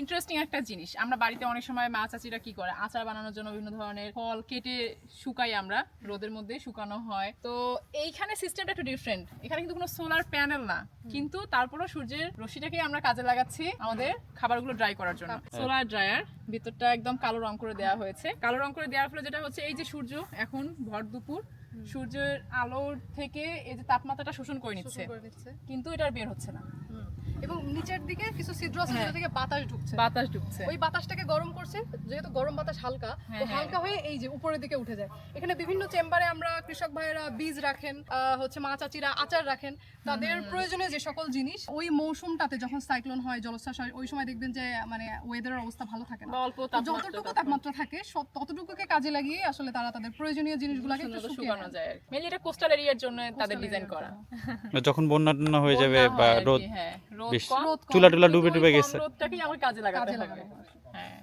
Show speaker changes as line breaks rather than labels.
Interesting একটা জিনিস। আমরা বাড়িতে অনেক সময় মা চাচিরা কি করে? আচার বানানোর জন্য বিভিন্ন ধরনের ফল কেটে শুকাই আমরা। রোদের মধ্যে শুকানো হয়। তো এইখানে সিস্টেমটা একটু ডিফারেন্ট এখানে কিন্তু কোনো সোলার প্যানেল না। কিন্তু তারপরও সূর্যের রশ্মিটাকে আমরা কাজে লাগাচ্ছি আমাদের খাবারগুলো ড্রাই করার জন্য। সোলার ড্রায়ার ভিতরটা একদম কালো রং করে দেওয়া হয়েছে। কালো রং করে দেওয়ার ফলে যেটা হচ্ছে এই যে সূর্য এখন ভর দুপুর সূর্যের আলোর থেকে এই যে তাপমাত্রাটা শোষণ করে নিচ্ছে। কিন্তু এটা বের হচ্ছে না।
এবং নিচের দিকে কিছু ছিদ্র আছে
হ্যাঁ।
যেটা থেকে বাতাস ঢুকছে।
বাতাস ঢুকছে।
ওই বাতাসটাকে গরম করছে যেহেতু গরম বাতাস হালকা তো
হ্যাঁ, হ্যাঁ।
হালকা হয়ে এই যে উপরের দিকে উঠে যায়। এখানে বিভিন্ন চেম্বারে আমরা কৃষক ভাইয়েরা বীজ রাখেন হচ্ছে মা চাচিরা আচার রাখেন। তাদের প্রয়োজনীয় যে সকল জিনিস ওই মৌসুমটাতে যখন সাইক্লোন হয় জলোচ্ছ্বাস হয় ওই সময় দেখবেন যে মানে ওয়েদারের অবস্থা ভালো থাকে না।
অল্প
যতটুকু তাপমাত্রা থাকে ততটুকুকে কাজে লাগিয়ে আসলে তারা তাদের প্রয়োজনীয় জিনিসগুলোকে
শুকানো যায় মেনলি এটা কোস্টাল এরিয়ার জন্য তাদের ডিজাইন করা।
যখন বন্যা হয়ে যাবে বা রোদ বেশি।
রোদ কম,
চুলা টুলা ডুবে ডুবে গেছে।
রোদটাকেই আমার কাজে লাগাতে হবে। হ্যাঁ।